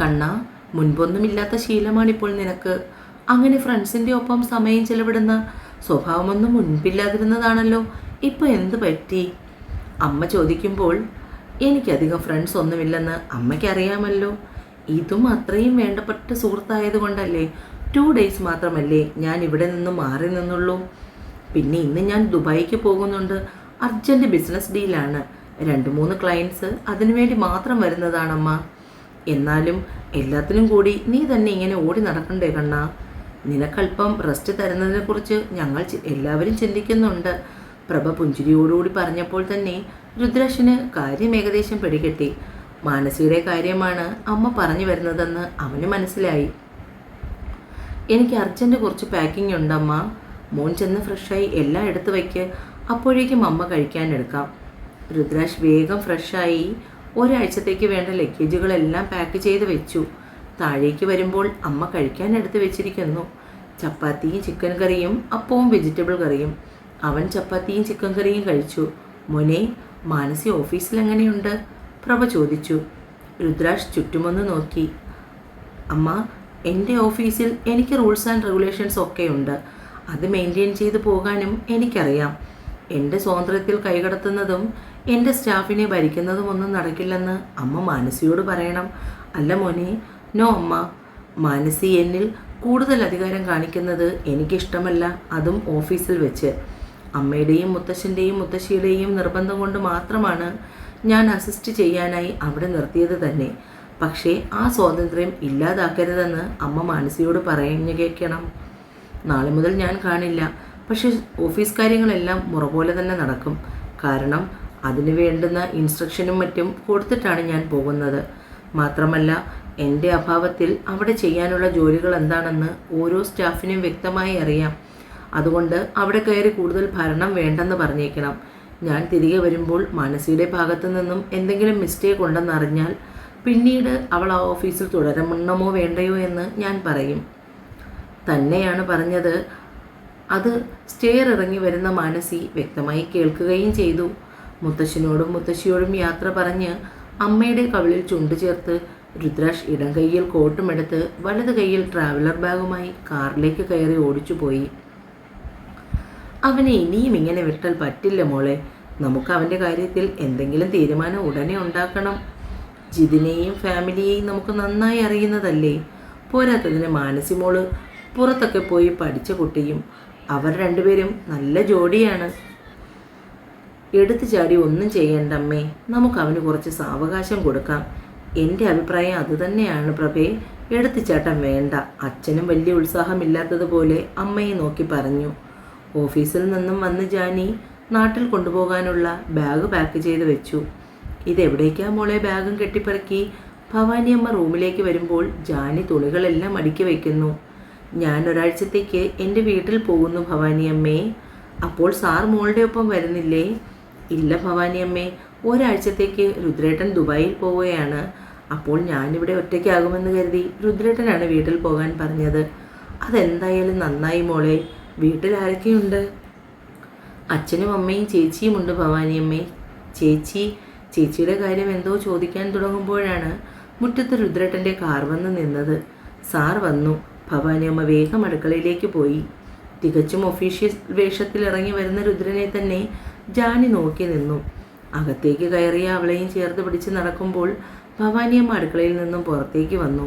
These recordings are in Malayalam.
കണ്ണ മുൻപൊന്നുമില്ലാത്ത ശീലമാണിപ്പോൾ നിനക്ക്. അങ്ങനെ ഫ്രണ്ട്സിന്റെ ഒപ്പം സമയം ചെലവിടുന്ന സ്വഭാവമൊന്നും മുൻപില്ലാതിരുന്നതാണല്ലോ. ഇപ്പോൾ എന്ത് പറ്റി? അമ്മ ചോദിക്കുമ്പോൾ എനിക്കധികം ഫ്രണ്ട്സ് ഒന്നുമില്ലെന്ന് അമ്മയ്ക്കറിയാമല്ലോ. ഇതും അത്രയും വേണ്ടപ്പെട്ട സുഹൃത്തായതുകൊണ്ടല്ലേ ടു ഡേയ്സ് മാത്രമല്ലേ ഞാൻ ഇവിടെ നിന്ന് മാറി നിന്നുള്ളൂ. പിന്നെ ഇന്ന് ഞാൻ ദുബായിക്ക് പോകുന്നുണ്ട്. അർജന്റ് ബിസിനസ് ഡീലാണ്. രണ്ട് മൂന്ന് ക്ലയൻസ് അതിനുവേണ്ടി മാത്രം വരുന്നതാണമ്മ. എന്നാലും എല്ലാത്തിനും കൂടി നീ തന്നെ ഇങ്ങനെ ഓടി നടക്കണ്ടേ കണ്ണ? നിനക്കല്പം റെസ്റ്റ് തരുന്നതിനെക്കുറിച്ച് ഞങ്ങൾ എല്ലാവരും ചിന്തിക്കുന്നുണ്ട്. പ്രഭ പുഞ്ചിരിയോടുകൂടി പറഞ്ഞപ്പോൾ തന്നെ രുദ്രാക്ഷന് കാര്യം ഏകദേശം പിടികിട്ടി. മാനസിയുടെ കാര്യമാണ് അമ്മ പറഞ്ഞു വരുന്നതെന്ന് അവന് മനസ്സിലായി. എനിക്ക് അർജന്റ് കുറച്ച് പാക്കിംഗ് ഉണ്ടമ്മ മോൻ ചെന്ന് ഫ്രഷായി എല്ലാം എടുത്ത് വയ്ക്ക്. അപ്പോഴേക്കും അമ്മ കഴിക്കാനെടുക്കാം രുദ്രാഷ് വേഗം ഫ്രഷായി ഒരാഴ്ചത്തേക്ക് വേണ്ട ലഗേജുകളെല്ലാം പാക്ക് ചെയ്ത് വെച്ചു. താഴേക്ക് വരുമ്പോൾ അമ്മ കഴിക്കാൻ എടുത്ത് വെച്ചിരിക്കുന്നു. ചപ്പാത്തിയും ചിക്കൻ കറിയും അപ്പവും വെജിറ്റബിൾ കറിയും. അവൻ ചപ്പാത്തിയും ചിക്കൻ കറിയും കഴിച്ചു. മോനെ മാനസി ഓഫീസിൽ എങ്ങനെയുണ്ട് പ്രഭ ചോദിച്ചു. രുദ്രാഷ് ചുറ്റുമൊന്ന് നോക്കി. അമ്മ എന്റെ ഓഫീസിൽ എനിക്ക് റൂൾസ് ആൻഡ് റെഗുലേഷൻസ് ഒക്കെ ഉണ്ട് അത് മെയിന്റെയിൻ ചെയ്ത് പോകാനും എനിക്കറിയാം. എന്റെ സ്വാതന്ത്ര്യത്തിൽ കൈകടത്തുന്നതും എന്റെ സ്റ്റാഫിനെ ഭരിക്കുന്നതും ഒന്നും നടക്കില്ലെന്ന് അമ്മ മാനസിയോട് പറയണം. അല്ല മോനെ നോ അമ്മ. മാനസി എന്നിൽ കൂടുതൽ അധികാരം കാണിക്കുന്നത് എനിക്കിഷ്ടമല്ല അതും ഓഫീസിൽ വെച്ച്. അമ്മയുടെയും മുത്തശ്ശന്റെയും മുത്തശ്ശിയുടെയും നിർബന്ധം കൊണ്ട് മാത്രമാണ് ഞാൻ അസിസ്റ്റ് ചെയ്യാനായി അവിടെ നിർത്തിയത് തന്നെ. പക്ഷേ ആ സ്വാതന്ത്ര്യം ഇല്ലാതാക്കരുതെന്ന് അമ്മ മാനസിയോട് പറഞ്ഞു കേൾക്കണം. നാളെ മുതൽ ഞാൻ കാണില്ല. പക്ഷേ ഓഫീസ് കാര്യങ്ങളെല്ലാം മുറ പോലെ തന്നെ നടക്കും. കാരണം അതിന് വേണ്ടുന്ന ഇൻസ്ട്രക്ഷനും മറ്റും കൊടുത്തിട്ടാണ് ഞാൻ പോകുന്നത്. മാത്രമല്ല എന്റെ അഭാവത്തിൽ അവിടെ ചെയ്യാനുള്ള ജോലികൾ എന്താണെന്ന് ഓരോ സ്റ്റാഫിനും വ്യക്തമായി അറിയാം. അതുകൊണ്ട് അവിടെ കയറി കൂടുതൽ ഭരണം വേണ്ടെന്ന് പറഞ്ഞേക്കണം. ഞാൻ തിരികെ വരുമ്പോൾ മാനസിയുടെ ഭാഗത്തു നിന്നും എന്തെങ്കിലും മിസ്റ്റേക്ക് ഉണ്ടെന്ന് അറിഞ്ഞാൽ പിന്നീട് അവൾ ആ ഓഫീസിൽ തുടരണമോ വേണ്ടയോ എന്ന് ഞാൻ പറയും. തന്നെയാണ് പറഞ്ഞത്. അത് സ്റ്റെയർ ഇറങ്ങി വരുന്ന മാനസി വ്യക്തമായി കേൾക്കുകയും ചെയ്തു. മുത്തശ്ശനോടും മുത്തശ്ശിയോടും യാത്ര പറഞ്ഞ് അമ്മയുടെ കവിളിൽ ചുണ്ടു ചേർത്ത് രുദ്രാഷ് ഇടം കൈയിൽ കോട്ടുമെടുത്ത് വലത് കൈയിൽ ട്രാവലർ ബാഗുമായി കാറിലേക്ക് കയറി ഓടിച്ചു പോയി. അവനെ ഇനിയും ഇങ്ങനെ വിട്ടാൽ പറ്റില്ല മോളെ. നമുക്ക് അവന്റെ കാര്യത്തിൽ എന്തെങ്കിലും തീരുമാനം ഉടനെ ഉണ്ടാക്കണം. ജിതിനെയും ഫാമിലിയെയും നമുക്ക് നന്നായി അറിയുന്നതല്ലേ? പോരാത്തതിന് മാനസിമോൾ പുറത്തൊക്കെ പോയി പഠിച്ച കുട്ടിയും അവർ രണ്ടുപേരും നല്ല ജോഡിയാണ്. എടുത്തു ചാടി ഒന്നും ചെയ്യണ്ടമ്മേ. നമുക്ക് അവന് കുറച്ച് സാവകാശം കൊടുക്കാം. എന്റെ അഭിപ്രായം അതുതന്നെയാണ് പ്രഭേ. എടുത്തുചാട്ടം വേണ്ട. അച്ഛനും വലിയ ഉത്സാഹമില്ലാത്തതുപോലെ അമ്മയെ നോക്കി പറഞ്ഞു. ഓഫീസിൽ നിന്നും വന്ന് ജാനി നാട്ടിൽ കൊണ്ടുപോകാനുള്ള ബാഗ് പാക്ക് ചെയ്ത് വെച്ചു. ഇതെവിടേക്കാ മോളെ ബാഗും കെട്ടിപ്പറക്കി? ഭവാനിയമ്മ റൂമിലേക്ക് വരുമ്പോൾ ജാനി തുണികളെല്ലാം അടുക്കി വയ്ക്കുന്നു ഞാൻ ഒരാഴ്ചത്തേക്ക് എന്റെ വീട്ടിൽ പോകുന്നു ഭവാനിയമ്മേ അപ്പോൾ സാർ മോളുടെ ഒപ്പം വരുന്നില്ലേ? ഇല്ല ഭവാനിയമ്മേ ഒരാഴ്ചത്തേക്ക് രുദ്രേട്ടൻ ദുബായിൽ പോവുകയാണ്. അപ്പോൾ ഞാനിവിടെ ഒറ്റയ്ക്കാകുമെന്ന് കരുതി രുദ്രേട്ടനാണ് വീട്ടിൽ പോകാൻ പറഞ്ഞത്. അതെന്തായാലും നന്നായി മോളെ വീട്ടിൽ ആരൊക്കെയുണ്ട്? അച്ഛനും അമ്മയും ചേച്ചിയും ഉണ്ട് ഭവാനിയമ്മേ ചേച്ചി ചേച്ചിയുടെ കാര്യം എന്തോ ചോദിക്കാൻ തുടങ്ങുമ്പോഴാണ് മുറ്റത്ത് രുദ്രേട്ടന്റെ കാർ വന്ന് നിന്നത്. സാർ വന്നു. ഭവാനിയമ്മ വേഗം അടുക്കളയിലേക്ക് പോയി. തികച്ചും ഒഫീഷ്യൽ വേഷത്തിൽ ഇറങ്ങി വരുന്ന രുദ്രനെ തന്നെ ജാനി നോക്കി നിന്നു. അകത്തേക്ക് കയറിയ അവളെയും ചേർത്ത് പിടിച്ച് നടക്കുമ്പോൾ ഭവാനിയമ്മ അടുക്കളയിൽ നിന്നും പുറത്തേക്ക് വന്നു.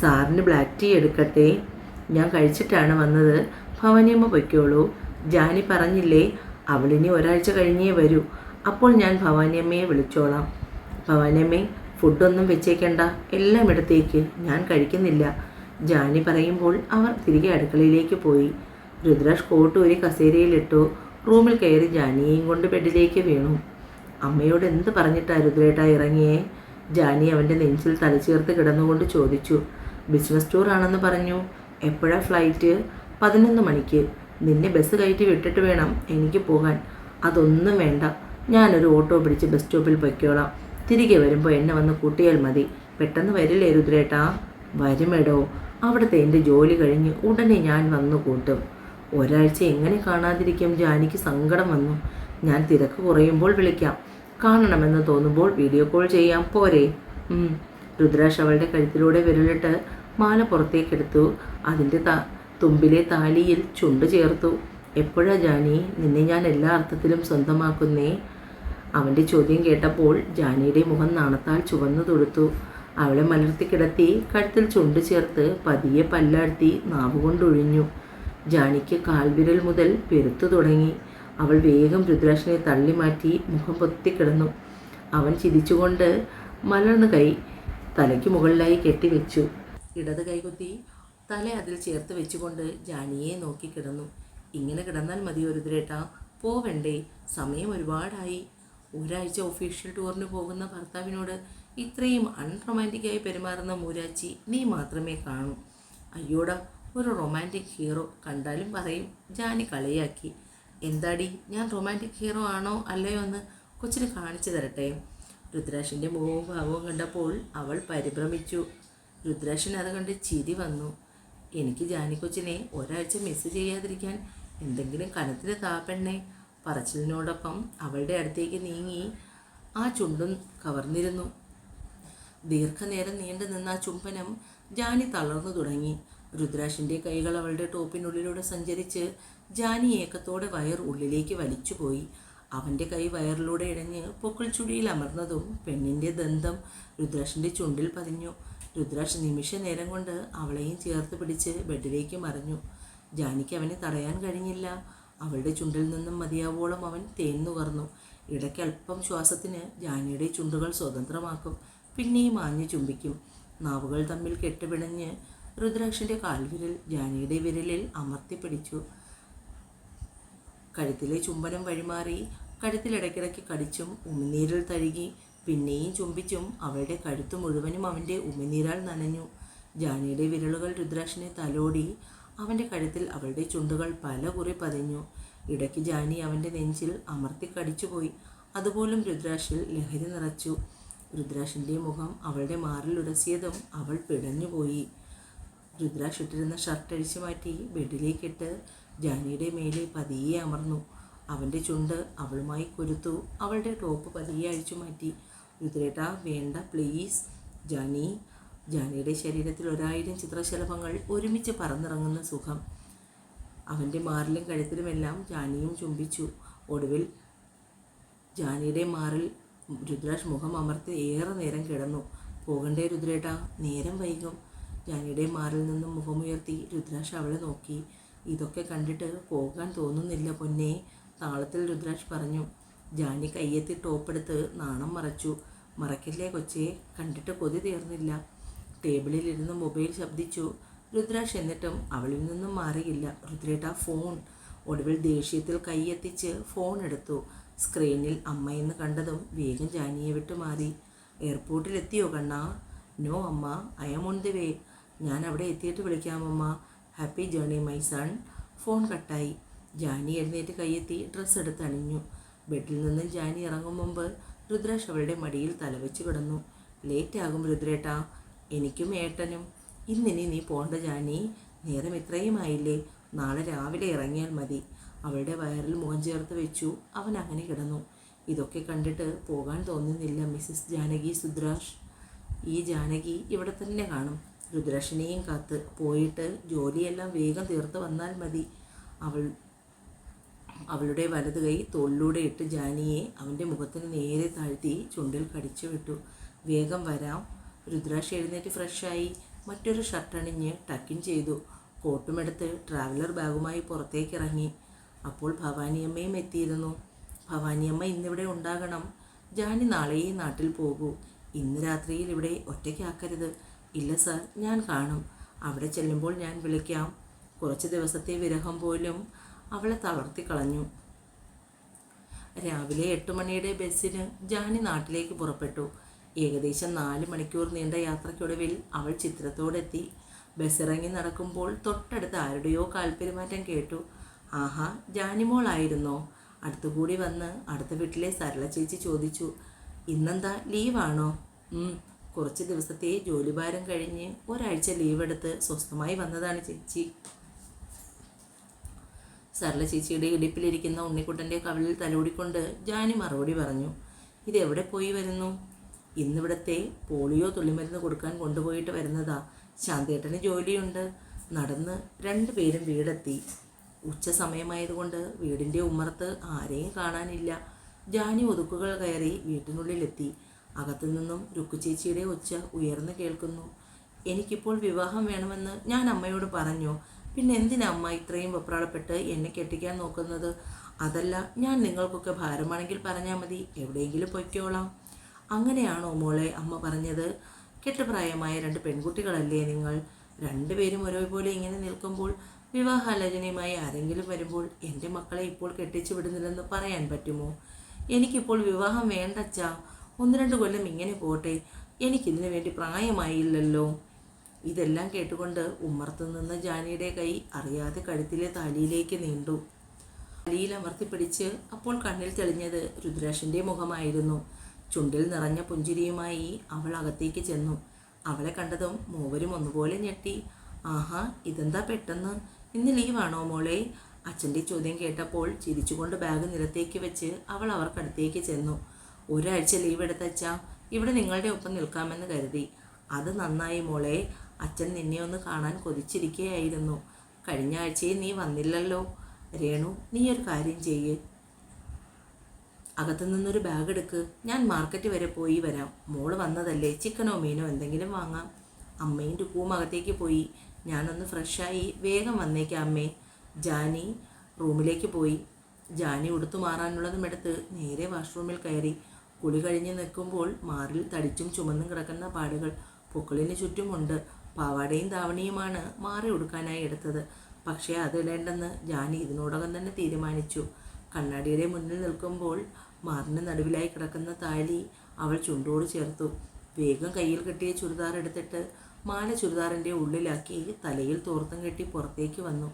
സാറിന് ബ്ലാക്ക് ടീ എടുക്കട്ടെ. ഞാൻ കഴിച്ചിട്ടാണ് വന്നത്. ഭവാനിയമ്മ പൊയ്ക്കോളൂ. ജാനി പറഞ്ഞില്ലേ അവളിനി ഒരാഴ്ച കഴിഞ്ഞേ വരൂ. അപ്പോൾ ഞാൻ ഭവാനിയമ്മയെ വിളിച്ചോളാം. ഭവാനിയമ്മേ ഫുഡൊന്നും വെച്ചേക്കണ്ട. എല്ലാം ഇടത്തേക്ക് ഞാൻ കഴിക്കുന്നില്ല. ജാനി പറയുമ്പോൾ അവർ തിരികെ അടുക്കളയിലേക്ക് പോയി. രുദ്രാഷ് കോട്ട് കസേരയിലിട്ടു റൂമിൽ കയറി ജാനിയെയും കൊണ്ട് ബെഡിലേക്ക് വീണു. അമ്മയോട് എന്ത് പറഞ്ഞിട്ടാ രുദ്രേട്ടാ ഇറങ്ങിയേ? ജാനി അവന്റെ നെഞ്ചിൽ തലചേർത്ത് കിടന്നുകൊണ്ട് ചോദിച്ചു. ബിസിനസ് ടൂർ ആണെന്ന് പറഞ്ഞു. എപ്പോഴാ ഫ്ലൈറ്റ് പതിനൊന്ന് മണിക്ക്. നിന്നെ ബസ് കയറ്റി വിട്ടിട്ട് വേണം എനിക്ക് പോകാൻ. അതൊന്നും വേണ്ട. ഞാനൊരു ഓട്ടോ പിടിച്ച് ബസ് സ്റ്റോപ്പിൽ പൊയ്ക്കോളാം. തിരികെ വരുമ്പോൾ എന്നെ വന്ന് കൂട്ടിയാൽ മതി. പെട്ടെന്ന് വരില്ലേ രുദ്രേട്ടാ? വരുമെടോ. അവിടുത്തെ എന്റെ ജോലി കഴിഞ്ഞ് ഉടനെ ഞാൻ വന്നു കൂട്ടും. ഒരാഴ്ച എങ്ങനെ കാണാതിരിക്കും? ജാനിക്ക് സങ്കടം വന്നു. ഞാൻ തിരക്ക് കുറയുമ്പോൾ വിളിക്കാം. കാണണമെന്ന് തോന്നുമ്പോൾ വീഡിയോ കോൾ ചെയ്യാം. പോരെ. രുദ്രാഷ് അവളുടെ കഴുത്തിലൂടെ വിരലിട്ട് മാല പുറത്തേക്കെടുത്തു. അതിന്റെ ത തുമ്പിലെ താലിയിൽ ചുണ്ട് ചേർത്തു. എപ്പോഴാ ജാനി? നിന്നെ ഞാൻ എല്ലാ അർത്ഥത്തിലും സ്വന്തമാക്കുന്നേ? അവന്റെ ചോദ്യം കേട്ടപ്പോൾ ജാനിയുടെ മുഖം നാണത്താൽ ചുവന്നു തൊടുത്തു. അവളെ മലർത്തി കിടത്തി കഴുത്തിൽ ചുണ്ട് ചേർത്ത് പതിയെ പല്ലാഴ്ത്തി നാവുകൊണ്ടൊഴിഞ്ഞു. ജാനിക്ക് കാൽവിരൽ മുതൽ പെരുത്തു തുടങ്ങി. അവൾ വേഗം രുദ്രാക്ഷനെ തള്ളി മാറ്റി മുഖം പൊത്തിക്കിടന്നു അവൻ ചിരിച്ചുകൊണ്ട് മലർന്ന കൈ തലയ്ക്ക് മുകളിലായി കെട്ടിവെച്ചു ഇടത് കൈകുത്തി തല അതിൽ ചേർത്ത് വെച്ചുകൊണ്ട് ജാനിയെ നോക്കി കിടന്നു. ഇങ്ങനെ കിടന്നാൽ മതി രുദ്രേട്ടാ. പോവണ്ടേ സമയം ഒരുപാടായി. ഒരാഴ്ച ഒഫീഷ്യൽ ടൂറിന് പോകുന്ന ഭർത്താവിനോട് ഇത്രയും അൺറൊമാന്റിക്കായി പെരുമാറുന്ന മൂരാച്ചി നീ മാത്രമേ കാണൂ. അയ്യോടാ ഒരു റൊമാന്റിക് ഹീറോ കണ്ടാലും പറയും ജാനി കളിയാക്കി. എന്താടി? ഞാൻ റൊമാന്റിക് ഹീറോ ആണോ അല്ലയോ എന്ന് കൊച്ചിന് കാണിച്ചു തരട്ടെ. രുദ്രാഷിന്റെ മുഖവും ഭാവവും കണ്ടപ്പോൾ അവൾ പരിഭ്രമിച്ചു. രുദ്രാക്ഷൻ അത് കണ്ട് ചിരി വന്നു. എനിക്ക് ജാനി കൊച്ചിനെ ഒരാഴ്ച മിസ് ചെയ്യാതിരിക്കാൻ എന്തെങ്കിലും കനത്തിന് താപ്പെണ്ണേ. പറച്ചിലിനോടൊപ്പം അവളുടെ അടുത്തേക്ക് നീങ്ങി ആ ചുണ്ടും കവർന്നിരുന്നു. ദീർഘനേരം നീണ്ടു നിന്ന ആ ചുംബനം ജാനി തളർന്നു തുടങ്ങി. രുദ്രാഷിന്റെ കൈകൾ അവളുടെ ടോപ്പിനുള്ളിലൂടെ സഞ്ചരിച്ച് ജാനി ഏക്കത്തോടെ വയർ ഉള്ളിലേക്ക് വലിച്ചുപോയി. അവന്റെ കൈ വയറിലൂടെ ഇഴഞ്ഞ് പൊക്കിൾ ചുടിയിൽ അമർന്നതും പെണ്ണിന്റെ ദന്തം രുദ്രാഷിന്റെ ചുണ്ടിൽ പതിഞ്ഞു. രുദ്രാഷ് നിമിഷ നേരം കൊണ്ട് അവളെയും ചേർത്ത് പിടിച്ച് ബെഡിലേക്ക് മറിഞ്ഞു. ജാനിക്ക് അവനെ തടയാൻ കഴിഞ്ഞില്ല. അവളുടെ ചുണ്ടിൽ നിന്നും മതിയാവോളം അവൻ തേൻ നുകർന്നു. ഇടയ്ക്ക് അല്പം ശ്വാസത്തിന് ജാനിയുടെ ചുണ്ടുകൾ സ്വതന്ത്രമാക്കും. പിന്നെയും ആഞ്ഞു ചുംബിക്കും. നാവുകൾ തമ്മിൽ കെട്ടുപിണഞ്ഞ് രുദ്രാക്ഷിന്റെ കാൽവിരൽ ജാനിയുടെ വിരലിൽ അമർത്തിപ്പിടിച്ചു കഴുത്തിലെ ചുംബനം വഴിമാറി കഴുത്തിലിടയ്ക്കിടയ്ക്ക് കടിച്ചും ഉമിനീരിൽ തഴുകി പിന്നെയും ചുംബിച്ചും അവളുടെ കഴുത്ത് മുഴുവനും അവന്റെ ഉമിനീരാൽ നനഞ്ഞു. ജാനിയുടെ വിരലുകൾ രുദ്രാക്ഷനെ തലോടി അവന്റെ കഴുത്തിൽ അവളുടെ ചുണ്ടുകൾ പല കുറി പതിഞ്ഞു. ഇടയ്ക്ക് ജാനി അവന്റെ നെഞ്ചിൽ അമർത്തി കടിച്ചുപോയി. അതുപോലും രുദ്രാക്ഷിൽ ലഹരി നിറച്ചു. രുദ്രാക്ഷന്റെ മുഖം അവളുടെ മാറിൽ ഉരസിയതും അവൾ പിടഞ്ഞുപോയി. രുദ്രാഷ് ഇട്ടിരുന്ന ഷർട്ട് അഴിച്ചു മാറ്റി ബെഡിലേക്കിട്ട് ജാനിയുടെ മേലെ പതിയെ അമർന്നു. അവന്റെ ചുണ്ട് അവളുമായി കൊരുത്തു. അവളുടെ ടോപ്പ് പതിയെ അഴിച്ചു മാറ്റി. രുദ്രേട്ട വേണ്ട പ്ലീസ് ജാനി ജാനിയുടെ ശരീരത്തിൽ ഒരായിരം ചിത്രശലഭങ്ങൾ ഒരുമിച്ച് പറന്നിറങ്ങുന്ന സുഖം. അവന്റെ മാറിലും കഴുത്തിലുമെല്ലാം ജാനിയും ചുംബിച്ചു. ഒടുവിൽ ജാനിയുടെ മാറിൽ രുദ്രാഷ് മുഖം അമർത്തി ഏറെ നേരം കിടന്നു. പോകണ്ടേ രുദ്രേട്ട നേരം വൈകും. ജാനിയുടെ മാറിൽ നിന്നും മുഖമുയർത്തി രുദ്രാക്ഷ അവളെ നോക്കി. ഇതൊക്കെ കണ്ടിട്ട് പോകാൻ തോന്നുന്നില്ല പൊന്നെ താളത്തിൽ രുദ്രാക്ഷ് പറഞ്ഞു. ജാനി കയ്യെത്തി ടോപ്പെടുത്ത് നാണം മറച്ചു. മറക്കില്ലേ കൊച്ചേ കണ്ടിട്ട് കൊതി തീർന്നില്ല. ടേബിളിലിരുന്ന് മൊബൈൽ ശബ്ദിച്ചു. രുദ്രാക്ഷ് എന്നിട്ടും അവളിൽ നിന്നും മാറിയില്ല. രുദ്രേട്ട ഫോൺ ഒടുവിൽ ദേഷ്യത്തിൽ കൈയെത്തിച്ച് ഫോൺ എടുത്തു. സ്ക്രീനിൽ അമ്മയെന്ന് കണ്ടതും വേഗം ജാനിയെ വിട്ട് മാറി എയർപോർട്ടിലെത്തിയോ കണ്ണാ? നോ അമ്മ I M on the way ഞാൻ അവിടെ എത്തിയിട്ട് വിളിക്കാം അമ്മ. Happy journey my son phone കട്ടായി. ജാനി എഴുന്നേറ്റ് കൈയെത്തി ഡ്രസ്സ് എടുത്ത് അണിഞ്ഞു. ബെഡിൽ നിന്ന് ജാനി ഇറങ്ങും മുമ്പ് രുദ്രേഷ് അവളുടെ മടിയിൽ തലവെച്ച് കിടന്നു. ലേറ്റ് ആകും രുദ്രേട്ടാ. എനിക്കും ഏട്ടനും. ഇന്നിനി നീ പോണ്ട ജാനി. നേരം ഇത്രയും ആയില്ലേ. നാളെ രാവിലെ ഇറങ്ങിയാൽ മതി. അവളുടെ വയറിൽ മുഖം ചേർത്ത് വെച്ചു. അവൻ അങ്ങനെ കിടന്നു. ഇതൊക്കെ കണ്ടിട്ട് പോകാൻ തോന്നുന്നില്ല മിസ്സിസ് ജാനകി സുദ്രാഷ്. ഈ ജാനകി ഇവിടെ തന്നെ കാണും. രുദ്രാഷിനെയും കാത്ത് പോയിട്ട് ജോലിയെല്ലാം വേഗം തീർത്ത് വന്നാൽ മതി. അവൾ അവളുടെ വലത് കൈ തോളിലൂടെ ഇട്ട് ജാനിയെ അവന്റെ മുഖത്തിന് നേരെ താഴ്ത്തി ചുണ്ടിൽ കടിച്ചു വിട്ടു. വേഗം വരാം. രുദ്രാക്ഷ എഴുന്നേറ്റ് ഫ്രഷായി മറ്റൊരു ഷർട്ട് അണിഞ്ഞ് ടക്കിൻ ചെയ്തു. കോട്ടുമെടുത്ത് ട്രാവലർ ബാഗുമായി പുറത്തേക്ക് ഇറങ്ങി. അപ്പോൾ ഭവാനിയമ്മയും എത്തിയിരുന്നു. ഭവാനിയമ്മ ഇന്നിവിടെ ഉണ്ടാകണം. ജാനി നാളെയും നാട്ടിൽ പോകൂ. ഇന്ന് രാത്രിയിൽ ഇവിടെ ഒറ്റയ്ക്കാക്കരുത്. ഇല്ല സർ ഞാൻ കാണും. അവിടെ ചെല്ലുമ്പോൾ ഞാൻ വിളിക്കാം. കുറച്ച് ദിവസത്തെ വിരഹം പോലും അവളെ തളർത്തി കളഞ്ഞു. രാവിലെ എട്ട് മണിയുടെ ബസ്സിന് ജാനി നാട്ടിലേക്ക് പുറപ്പെട്ടു. ഏകദേശം നാല് മണിക്കൂർ നീണ്ട യാത്രയ്ക്കൊടുവിൽ അവൾ ചിത്രത്തോടെത്തി. ബസ്സിറങ്ങി നടക്കുമ്പോൾ തൊട്ടടുത്ത് ആരുടെയോ കാൽപ്പെരുമാറ്റം കേട്ടു. ആഹാ ജാനിമോളായിരുന്നോ അടുത്തുകൂടി വന്ന് അടുത്ത വീട്ടിലെ സരള ചേച്ചി ചോദിച്ചു. ഇന്നെന്താ ലീവാണോ? കുറച്ച് ദിവസത്തെ ജോലിഭാരം കഴിഞ്ഞ് ഒരാഴ്ച ലീവ് എടുത്ത് സ്വസ്ഥമായി വന്നതാണ് ചേച്ചി. സരള ചേച്ചിയുടെ ഇടുപ്പിലിരിക്കുന്ന ഉണ്ണിക്കുട്ടന്റെ കവിളിൽ തലോടിക്കൊണ്ട് ജാനി മറുപടി പറഞ്ഞു ഇതെവിടെ പോയി വരുന്നു? ഇന്നിവിടത്തെ പോളിയോ തുള്ളിമരുന്ന് കൊടുക്കാൻ കൊണ്ടുപോയിട്ട് വരുന്നതാ. ശാന്തേട്ടന് ജോലിയുണ്ട്. നടന്ന് രണ്ടുപേരും വീടെത്തി. ഉച്ച സമയമായതുകൊണ്ട് വീടിന്റെ ഉമ്മറത്ത് ആരെയും കാണാനില്ല. ജാനി ഒതുക്കുകൾ കയറി വീട്ടിനുള്ളിലെത്തി. അകത്തു നിന്നും രുക്കുചേച്ചിയുടെ ഒച്ച ഉയർന്നു കേൾക്കുന്നു. എനിക്കിപ്പോൾ വിവാഹം വേണമെന്ന് ഞാൻ അമ്മയോട് പറഞ്ഞു. പിന്നെ എന്തിനാ അമ്മ ഇത്രയും വെപ്രാളപ്പെട്ട് എന്നെ കെട്ടിക്കാൻ നോക്കുന്നത്? അതല്ല ഞാൻ നിങ്ങൾക്കൊക്കെ ഭാരമാണെങ്കിൽ പറഞ്ഞാൽ മതി. എവിടെയെങ്കിലും പൊയ്ക്കോളാം. അങ്ങനെയാണോ മോളെ? അമ്മ പറഞ്ഞത്. കെട്ടുപ്രായമായ രണ്ട് പെൺകുട്ടികളല്ലേ നിങ്ങൾ? രണ്ടുപേരും ഒരേപോലെ ഇങ്ങനെ നിൽക്കുമ്പോൾ വിവാഹാലോചനയുമായി ആരെങ്കിലും വരുമ്പോൾ എന്റെ മക്കളെ ഇപ്പോൾ കെട്ടിച്ചു വിടുന്നില്ലെന്ന് പറയാൻ പറ്റുമോ? എനിക്കിപ്പോൾ വിവാഹം വേണ്ടച്ചാ. ഒന്ന് രണ്ട് കൊല്ലം ഇങ്ങനെ പോട്ടെ. എനിക്കിതിനു വേണ്ടി പ്രായമായില്ലല്ലോ. ഇതെല്ലാം കേട്ടുകൊണ്ട് ഉമ്മർത്ത് നിന്ന് ജാനിയുടെ കൈ അറിയാതെ കഴുത്തിലെ താലിയിലേക്ക് നീണ്ടു. തലിയിൽ അമർത്തിപ്പിടിച്ച് അപ്പോൾ കണ്ണിൽ തെളിഞ്ഞത് രുദ്രാക്ഷന്റെ മുഖമായിരുന്നു. ചുണ്ടിൽ നിറഞ്ഞ പുഞ്ചിരിയുമായി അവൾ അകത്തേക്ക് ചെന്നു. അവളെ കണ്ടതും മൂവരും ഒന്നുപോലെ ഞെട്ടി. ആഹാ ഇതെന്താ പെട്ടെന്ന്? ഇന്ന് ലീവാണോ മോളെ? അച്ഛന്റെ ചോദ്യം കേട്ടപ്പോൾ ചിരിച്ചുകൊണ്ട് ബാഗ് നിലത്തേക്ക് വെച്ച് അവൾ അവർക്കടുത്തേക്ക് ചെന്നു. ഒരാഴ്ച ലീവ് എടുത്തച്ച? ഇവിടെ നിങ്ങളുടെ ഒപ്പം നിൽക്കാമെന്ന് കരുതി. അത് നന്നായി മോളെ. അച്ഛൻ നിന്നെ ഒന്ന് കാണാൻ കൊതിച്ചിരിക്കുകയായിരുന്നു കഴിഞ്ഞ ആഴ്ചയിൽ നീ വന്നില്ലല്ലോ. രേണു നീ ഒരു കാര്യം ചെയ്യ്. അകത്തു നിന്നൊരു ബാഗ് എടുക്ക്. ഞാൻ മാർക്കറ്റ് വരെ പോയി വരാം. മോൾ വന്നതല്ലേ. ചിക്കനോ മീനോ എന്തെങ്കിലും വാങ്ങാം. അമ്മയും രുക്കുവും അകത്തേക്ക് പോയി. ഞാനൊന്ന് ഫ്രഷായി വേഗം വന്നേക്കാം അമ്മേ. ജാനി റൂമിലേക്ക് പോയി. ജാനി ഉടുത്തു മാറാനുള്ളതും എടുത്ത് നേരെ വാഷ്റൂമിൽ കയറി. കുളി കഴിഞ്ഞ് നിൽക്കുമ്പോൾ മാറിൽ തടിച്ചും ചുമന്നും കിടക്കുന്ന പാടുകൾ പൂക്കളിന് ചുറ്റുമുണ്ട്. പാവാടയും ധാവണിയുമാണ് മാറി ഉടുക്കാനായി എടുത്തത്. പക്ഷേ അതിടേണ്ടെന്ന് ജാനി ഇതിനോടകം തന്നെ തീരുമാനിച്ചു. കണ്ണാടിയുടെ മുന്നിൽ നിൽക്കുമ്പോൾ മാറിന് നടുവിലായി കിടക്കുന്ന താലി അവൾ ചുണ്ടോട് ചേർത്തു. വേഗം കയ്യിൽ കെട്ടിയ ചുരിദാർ എടുത്തിട്ട് മാല ചുരിദാറിന്റെ ഉള്ളിലാക്കി തലയിൽ തോർത്തും കെട്ടി പുറത്തേക്ക് വന്നു.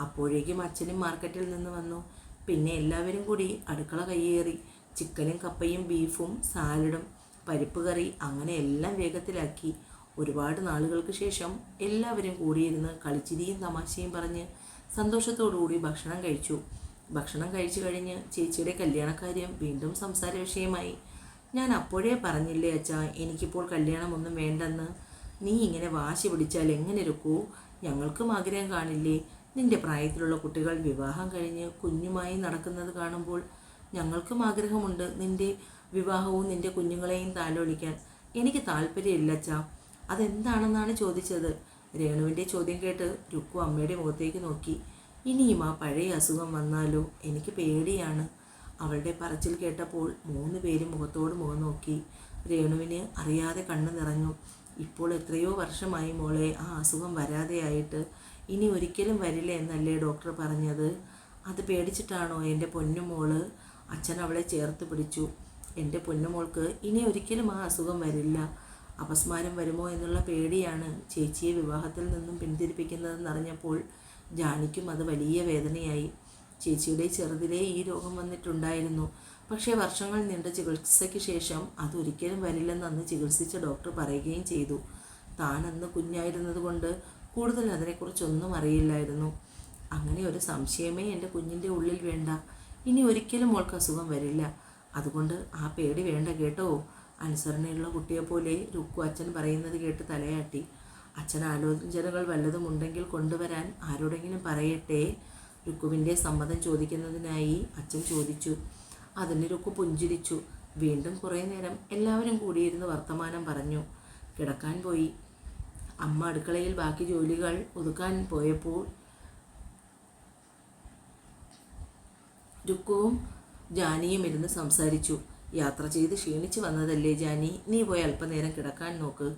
അപ്പോഴേക്കും അച്ഛനും മാർക്കറ്റിൽ നിന്ന് വന്നു. പിന്നെ എല്ലാവരും കൂടി അടുക്കള കയ്യേറി. ചിക്കനും കപ്പയും ബീഫും സാലഡും പരിപ്പ് കറി അങ്ങനെ എല്ലാം വേഗത്തിലാക്കി. ഒരുപാട് നാളുകൾക്ക് ശേഷം എല്ലാവരും കൂടിയിരുന്ന് കളിച്ചിരിയും തമാശയും പറഞ്ഞ് സന്തോഷത്തോടുകൂടി ഭക്ഷണം കഴിച്ചു. ഭക്ഷണം കഴിച്ചു കഴിഞ്ഞ് ചേച്ചിയുടെ കല്യാണക്കാര്യം വീണ്ടും സംസാര വിഷയമായി. ഞാൻ അപ്പോഴേ പറഞ്ഞില്ലേ അച്ഛാ എനിക്കിപ്പോൾ കല്യാണമൊന്നും വേണ്ടെന്ന്. നീ ഇങ്ങനെ വാശി പിടിച്ചാൽ എങ്ങനെ ഇരിക്കൂ ഞങ്ങൾക്കും ആഗ്രഹം കാണില്ലേ. നിന്റെ പ്രായത്തിലുള്ള കുട്ടികൾ വിവാഹം കഴിഞ്ഞ് കുഞ്ഞുമായി നടക്കുന്നത് കാണുമ്പോൾ ഞങ്ങൾക്കും ആഗ്രഹമുണ്ട് നിന്റെ വിവാഹവും നിന്റെ കുഞ്ഞുങ്ങളെയും താലോലിക്കാൻ. എനിക്ക് താല്പര്യമില്ല അച്ഛാ. അതെന്താണെന്നാണ് ചോദിച്ചത്? രേണുവിന്റെ ചോദ്യം കേട്ട് രുക്കു അമ്മയുടെ മുഖത്തേക്ക് നോക്കി. ഇനിയും ആ പഴയ അസുഖം വന്നാലോ? എനിക്ക് പേടിയാണ്. അവളുടെ പറച്ചിൽ കേട്ടപ്പോൾ മൂന്ന് പേരും മുഖത്തോട് മുഖം നോക്കി. രേണുവിന് അറിയാതെ കണ്ണു നിറഞ്ഞു. ഇപ്പോൾ എത്രയോ വർഷമായി മോളെ ആ അസുഖം വരാതെയായിട്ട്. ഇനി ഒരിക്കലും വരില്ല എന്നല്ലേ ഡോക്ടർ പറഞ്ഞത്? അത് പേടിച്ചിട്ടാണോ എന്റെ പൊന്നുമോൾ അച്ഛൻ അവളെ ചേർത്ത് പിടിച്ചു. എന്റെ പൊന്നുമോൾക്ക് ഇനി ഒരിക്കലും ആ അസുഖം വരില്ല. അപസ്മാരം വരുമോ എന്നുള്ള പേടിയാണ് ചേച്ചിയെ വിവാഹത്തിൽ നിന്നും പിന്തിരിപ്പിക്കുന്നതെന്നറിഞ്ഞപ്പോൾ ജാനിക്കും അത് വലിയ വേദനയായി. ചേച്ചിയുടെ ചെറുതിലേ ഈ രോഗം വന്നിട്ടുണ്ടായിരുന്നു. പക്ഷേ വർഷങ്ങൾ നീണ്ട ചികിത്സയ്ക്ക് ശേഷം അതൊരിക്കലും വരില്ലെന്ന് അന്ന് ചികിത്സിച്ച ഡോക്ടർ പറയുകയും ചെയ്തു. താനന്ന് കുഞ്ഞായിരുന്നതുകൊണ്ട് കുഞ്ഞായിരുന്നത് കൊണ്ട് കൂടുതൽ അതിനെക്കുറിച്ചൊന്നും അറിയില്ലായിരുന്നു. അങ്ങനെ ഒരു സംശയമേ എന്റെ കുഞ്ഞിന്റെ ഉള്ളിൽ വേണ്ട. ഇനി ഒരിക്കലും മോൾക്ക് അസുഖം വരില്ല. അതുകൊണ്ട് ആ പേടി വേണ്ട കേട്ടോ. അനുസരണയുള്ള കുട്ടിയെപ്പോലെ രുക്കു അച്ഛൻ പറയുന്നത് കേട്ട് തലയാട്ടി. അച്ഛൻ ആലോചനകൾ വല്ലതും ഉണ്ടെങ്കിൽ കൊണ്ടുവരാൻ ആരോടെങ്കിലും പറയട്ടെ? രുക്കുവിന്റെ സമ്മതം ചോദിക്കുന്നതിനായി അച്ഛൻ ചോദിച്ചു. അതിന് രുക്കു പുഞ്ചിരിച്ചു. വീണ്ടും കുറേ നേരം എല്ലാവരും കൂടിയിരുന്ന് വർത്തമാനം പറഞ്ഞു. കിടക്കാൻ പോയി. അമ്മ അടുക്കളയിൽ ബാക്കി ജോലികൾ ഒതുക്കാൻ പോയപ്പോൾ രുക്കുവും ജാനിയും ഇരുന്ന് സംസാരിച്ചു. യാത്ര ചെയ്ത് ക്ഷീണിച്ച് വന്നതല്ലേ ജാനി? നീ പോയി അല്പനേരം കിടക്കാൻ നോക്ക്.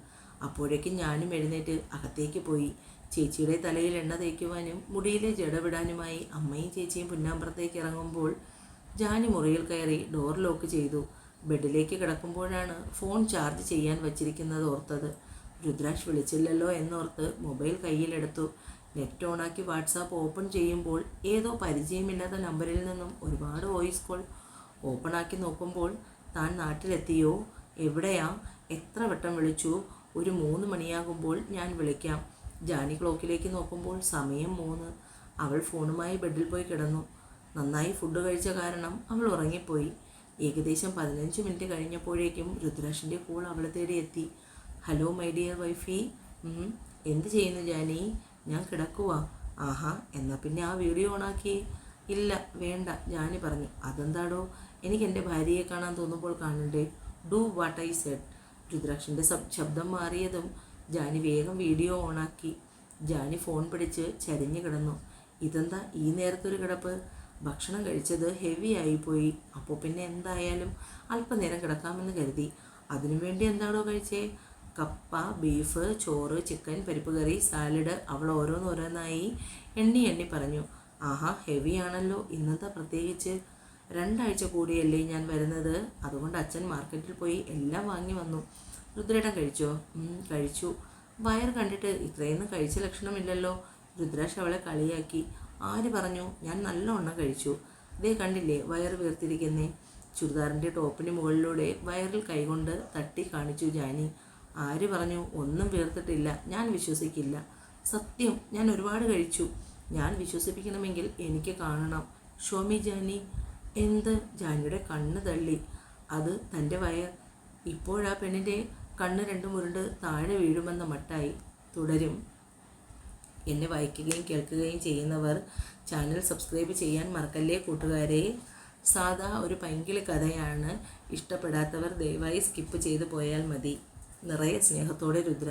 അപ്പോഴേക്കും ഞാനും എഴുന്നേറ്റ് അകത്തേക്ക് പോയി. ചേച്ചിയുടെ തലയിൽ എണ്ണ തേക്കുവാനും മുടിയിലെ ജടവിടാനുമായി അമ്മയും ചേച്ചിയും പുന്നാമ്പുറത്തേക്ക് ഇറങ്ങുമ്പോൾ ജാനി മുറിയിൽ കയറി ഡോർ ലോക്ക് ചെയ്തു. ബെഡിലേക്ക് കിടക്കുമ്പോഴാണ് ഫോൺ ചാർജ് ചെയ്യാൻ വച്ചിരിക്കുന്നത് ഓർത്തത്. രുദ്രാക്ഷ് വിളിച്ചില്ലല്ലോ എന്നോർത്ത് മൊബൈൽ കയ്യിലെടുത്തു. നെറ്റ് ഓണാക്കി വാട്സാപ്പ് ഓപ്പൺ ചെയ്യുമ്പോൾ ഏതോ പരിചയമില്ലാത്ത നമ്പറിൽ നിന്നും ഒരുപാട് വോയിസ് കോൾ ഓപ്പണാക്കി നോക്കുമ്പോൾ താൻ നാട്ടിലെത്തിയോ? എവിടെയാ? എത്ര വട്ടം വിളിച്ചു? ഒരു മൂന്ന് മണിയാകുമ്പോൾ ഞാൻ വിളിക്കാം. ജാനി ക്ലോക്കിലേക്ക് നോക്കുമ്പോൾ സമയം മൂന്ന്. അവൾ ഫോണുമായി ബെഡിൽ പോയി കിടന്നു. നന്നായി ഫുഡ് കഴിച്ച കാരണം അവൾ ഉറങ്ങിപ്പോയി. ഏകദേശം പതിനഞ്ച് മിനിറ്റ് കഴിഞ്ഞപ്പോഴേക്കും രുദ്രാഷിന്റെ കോൾ അവളെ തേടി എത്തി ഹലോ മൈ ഡിയർ വൈഫി. എന്ത് ചെയ്യുന്നു ജാനി? ഞാൻ കിടക്കുക ആഹാ എന്നാൽ പിന്നെ ആ വീഡിയോ ഓണാക്കി. ഇല്ല വേണ്ട ജാനി പറഞ്ഞു. അതെന്താടോ? എനിക്ക് എന്റെ ഭാര്യയെ കാണാൻ തോന്നുമ്പോൾ കാണണ്ടേ? Do what I said. രുദ്രാക്ഷന്റെ ശബ്ദം മാറിയതും ജാനി വേഗം വീഡിയോ ഓണാക്കി. ജാനി ഫോൺ പിടിച്ച് ചരിഞ്ഞു കിടന്നു. ഇതെന്താ ഈ നേരത്തൊരു കിടപ്പ്? ഭക്ഷണം കഴിച്ചത് ഹെവി ആയിപ്പോയി. അപ്പോൾ പിന്നെ എന്തായാലും അല്പനേരം കിടക്കാമെന്ന് കരുതി. അതിനുവേണ്ടി എന്താണോ കഴിച്ചേ? കപ്പ ബീഫ് ചോറ് ചിക്കൻ പരിപ്പ് കറി സാലഡ് അവൾ ഓരോന്നോരോന്നായി എണ്ണി എണ്ണി പറഞ്ഞു. ആഹാ ഹെവി ആണല്ലോ. ഇന്നത്തെ പ്രത്യേകിച്ച്? രണ്ടാഴ്ച കൂടിയല്ലേ ഞാൻ വരുന്നത്. അതുകൊണ്ട് അച്ഛൻ മാർക്കറ്റിൽ പോയി എല്ലാം വാങ്ങി വന്നു. രുദ്രേട്ടൻ കഴിച്ചോ? കഴിച്ചു. വയർ കണ്ടിട്ട് ഇത്രയൊന്നും കഴിച്ച ലക്ഷണമില്ലല്ലോ. രുദ്രാഷ് അവളെ കളിയാക്കി. ആര് പറഞ്ഞു? ഞാൻ നല്ലവണ്ണം കഴിച്ചു. ഇതേ കണ്ടില്ലേ വയർ വീർത്തിരിക്കുന്നേ? ചുരിദാറിന്റെ ടോപ്പിന് മുകളിലൂടെ വയറിൽ കൈകൊണ്ട് തട്ടി കാണിച്ചു ജാനി. ആര് പറഞ്ഞു? ഒന്നും വീർത്തിട്ടില്ല. ഞാൻ വിശ്വസിക്കില്ല. സത്യം ഞാൻ ഒരുപാട് കഴിച്ചു. ഞാൻ വിശ്വസിപ്പിക്കണമെങ്കിൽ എനിക്ക് കാണണം. ഷോമി ജാനി എന്ത്? ജാനിയുടെ കണ്ണ് തള്ളി. അത് തന്റെ വയർ. ഇപ്പോഴാ പെണ്ണിന്റെ കണ്ണ് രണ്ടും ഉരുണ്ട് താഴെ വീഴുമെന്ന മട്ടായി. തുടരും. എന്നെ വായിക്കുകയും കേൾക്കുകയും ചെയ്യുന്നവർ ചാനൽ സബ്സ്ക്രൈബ് ചെയ്യാൻ മറക്കല്ലേ കൂട്ടുകാരെ? സാധാ ഒരു പൈങ്കിളി കഥയാണ്. ഇഷ്ടപ്പെടാത്തവർ ദയവായി സ്കിപ്പ് ചെയ്തു പോയാൽ മതി. നിറയെ സ്നേഹത്തോടെ രുദ്ര